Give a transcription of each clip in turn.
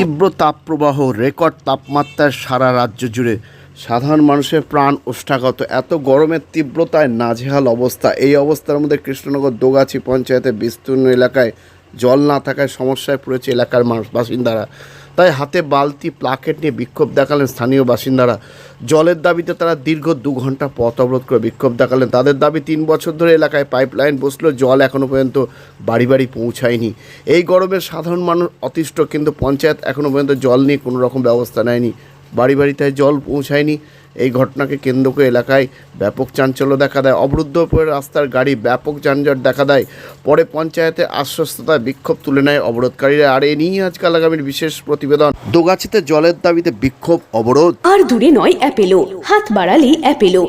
তীব্র তাপপ্রবাহ, রেকর্ড তাপমাত্রায় সারা রাজ্য জুড়ে। সাধারণ মানুষের প্রাণ ওষ্ঠাগত। এত গরমের তীব্রতায় নাজেহাল অবস্থা। এই অবস্থার মধ্যে কৃষ্ণনগর, দোগাছি পঞ্চায়েতের বিস্তীর্ণ এলাকায় জল না থাকায় সমস্যায় পড়েছে এলাকার মানুষ, বাসিন্দারা। তাই হাতে বালতি, প্লাকেট নিয়ে বিক্ষোভ দেখালেন স্থানীয় বাসিন্দারা। জলের দাবিতে তারা দীর্ঘ দু ঘণ্টা পথ অবরোধ করে বিক্ষোভ দেখালেন। তাদের দাবি, তিন বছর ধরে এলাকায় পাইপলাইন বসলেও জল এখনও পর্যন্ত বাড়ি বাড়ি পৌঁছায়নি। এই গরমে সাধারণ মানুষ অতিষ্ঠ, কিন্তু পঞ্চায়েত এখনও পর্যন্ত জল নিয়ে কোনো রকম ব্যবস্থা নেয়নি। বাড়ি বাড়িতে জল পৌঁছায়নি। এই ঘটনাকে কেন্দ্র করে এলাকায় ব্যাপক চাঞ্চল্য দেখা দেয়। অবরুদ্ধ রাস্তার গাড়ি ব্যাপক যানজট দেখা দেয়। পরে পঞ্চায়েতে আশ্বস্ততায় বিক্ষোভ তুলে নেয় অবরোধকারীরা। আর এ নিয়ে আজকাল আগামীর বিশেষ প্রতিবেদন। দোগাছিতে জলের দাবিতে বিক্ষোভ, অবরোধ। আর দূরে নয়, অ্যাপেলো। হাত বাড়ালেই Apollo.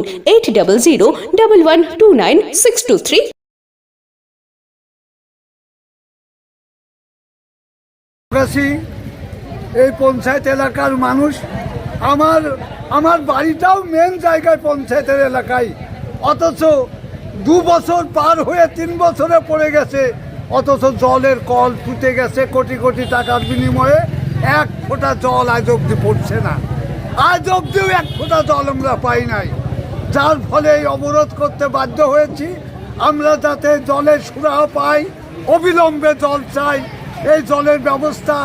Eight double zero double one two nine six two three এই পঞ্চায়েত এলাকার মানুষ। আমার আমার বাড়িটাও মেন জায়গায় পঞ্চায়েতের এলাকায়। অথচ দু বছর পার হয়ে তিন বছরে পড়ে গেছে। অথচ জলের কল ফুটে গেছে কোটি কোটি টাকার বিনিময়ে। এক ফোঁটা জল আজ অব্দি পড়ছে না। আজ অব্দিও এক ফোঁটা জল আমরা পাই নাই। যার ফলে এই অবরোধ করতে বাধ্য হয়েছি। আমরা যাতে জলের সুরাহা পাই অবিলম্বে জল চাই এই জলের ব্যবস্থা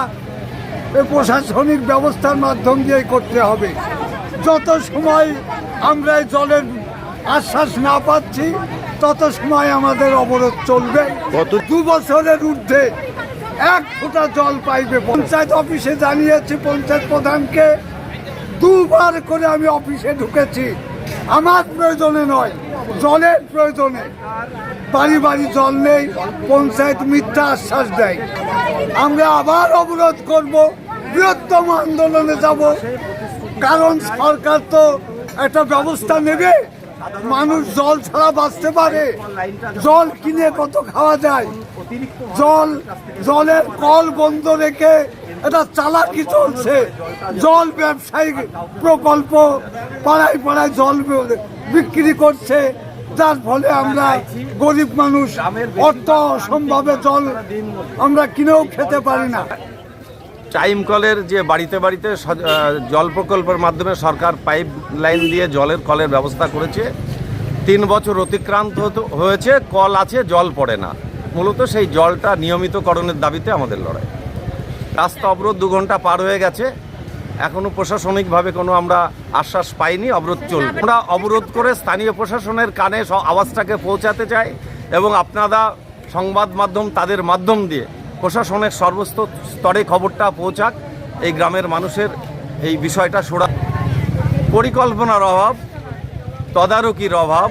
প্রশাসনিক ব্যবস্থার মাধ্যম দিয়ে করতে হবে। যত সময় আমরা এই জলের আশ্বাস না পাচ্ছি তত সময় আমাদের অবরোধ চলবে। গত দু বছরের ঊর্ধ্বে এক ফোঁটা জল পাইবে। পঞ্চায়েত অফিসে জানিয়েছি পঞ্চায়েত প্রধানকে দুবার করে আমি অফিসে ঢুকেছি। আমার প্রয়োজনে নয়, জলের প্রয়োজনে। বাড়ি বাড়ি জল নেই, পঞ্চায়েত মিথ্যা আশ্বাস দেয়। আমরা আবার অবরোধ করব, বৃহত্তম আন্দোলনে যাব। কারণ সরকার তো একটা ব্যবস্থা নেবে, মানুষ জল ছাড়া বাঁচতে পারে। জল কিনে কত খাওয়া যায়? জল, জলের কল বন্ধ রেখে এটা চালাকি চলছে? জল ব্যবসায়ী প্রকল্প, পাড়ায় পাড়ায় জল বিক্রি করছে। যার ফলে আমরা গরিব মানুষ, অর্থ অসম্ভবে জল আমরা কিনেও খেতে পারি না। টাইম কলের যে বাড়িতে বাড়িতে জল প্রকল্পের মাধ্যমে সরকার পাইপ লাইন দিয়ে জলের কলের ব্যবস্থা করেছে। তিন বছর অতিক্রান্ত হয়েছে, কল আছে, জল পড়ে না। মূলত সেই জলটা নিয়মিতকরণের দাবিতে আমাদের লড়াই। রাস্তা অবরোধ দু ঘণ্টা পার হয়ে গেছে। এখনও প্রশাসনিকভাবে কোনো আমরা আশ্বাস পাইনি, অবরোধ চলবে। আমরা অবরোধ করে স্থানীয় প্রশাসনের কানে আওয়াজটাকে পৌঁছাতে চাই এবং আপনারা সংবাদ মাধ্যম তাদের মাধ্যম দিয়ে প্রশাসনের সর্বস্ত স্তরে খবরটা পৌঁছাক, এই গ্রামের মানুষের এই বিষয়টা সোড়া পরিকল্পনার অভাব, তদারকির অভাব,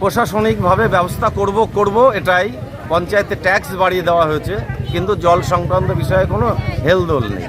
প্রশাসনিকভাবে ব্যবস্থা করব করব, এটাই পঞ্চায়েতে ট্যাক্স বাড়িয়ে দেওয়া হয়েছে। কিন্তু জল সংক্রান্ত বিষয়ে কোনো হেলদোল নেই।